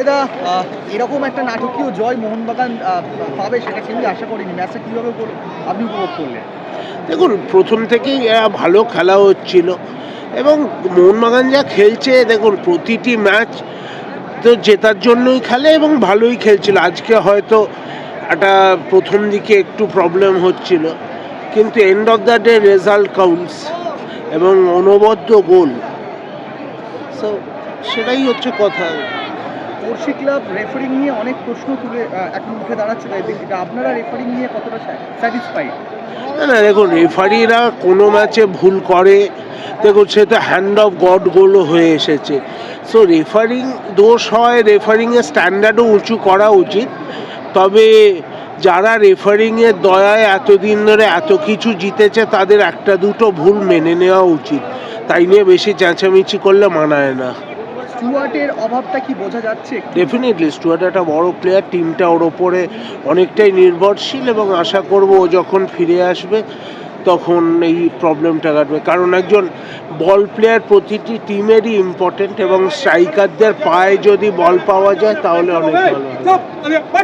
জয়দা এরকম একটা নাটকীয় জয় মোহনবাগান পাবে সেটা কেউই আশা করেনি। ম্যাচটা কীভাবে আপনি উপভোগ করলেন? দেখুন, প্রথম থেকেই এরা ভালো খেলা হচ্ছিল এবং মোহনবাগান যা খেলছে, দেখুন, প্রতিটি ম্যাচ তো জেতার জন্যই খেলে এবং ভালোই খেলছিল। আজকে হয়তো একটা প্রথম দিকে একটু প্রবলেম হচ্ছিল, কিন্তু end of the day result counts এবং অনবদ্য গোল সো সেটাই হচ্ছে কথা। পড়শি ক্লাব রেফারিং নিয়ে অনেক প্রশ্ন তুলে এখন উঠে দাঁড়াচ্ছে তাই দিকে আপনারা রেফারিং নিয়ে কতটা স্যাটিসফাইড না না, দেখুন রেফারিরা কোনো ম্যাচে ভুল করে। দেখুন তো হ্যান্ড অফ গড গোলও হয়ে এসেছে। সো রেফারিং দোষ হয় রেফারিংয়ের স্ট্যান্ডার্ডও উঁচু করা উচিত। তবে যারা রেফারিংয়ের দয়ায় এতদিন ধরে এত কিছু জিতেছে, তাদের একটা দুটো ভুল মেনে নেওয়া উচিত। তাই নিয়ে বেশি চেঁচামেচি করলে মানায় না। স্টুয়ার্টের অভাবটা কি বোঝা যাচ্ছে ডেফিনেটলি স্টুয়ার্ট একটা বড় প্লেয়ার টিমটা ওর ওপরে অনেকটাই নির্ভরশীল এবং আশা করব ও যখন ফিরে আসবে তখন এই প্রবলেমটা কাটবে। কারণ একজন বল প্লেয়ার প্রতিটি টিমেরই ইম্পর্টেন্ট এবং স্ট্রাইকারদের পায়ে যদি বল পাওয়া যায় তাহলে অনেক ভালো হবে।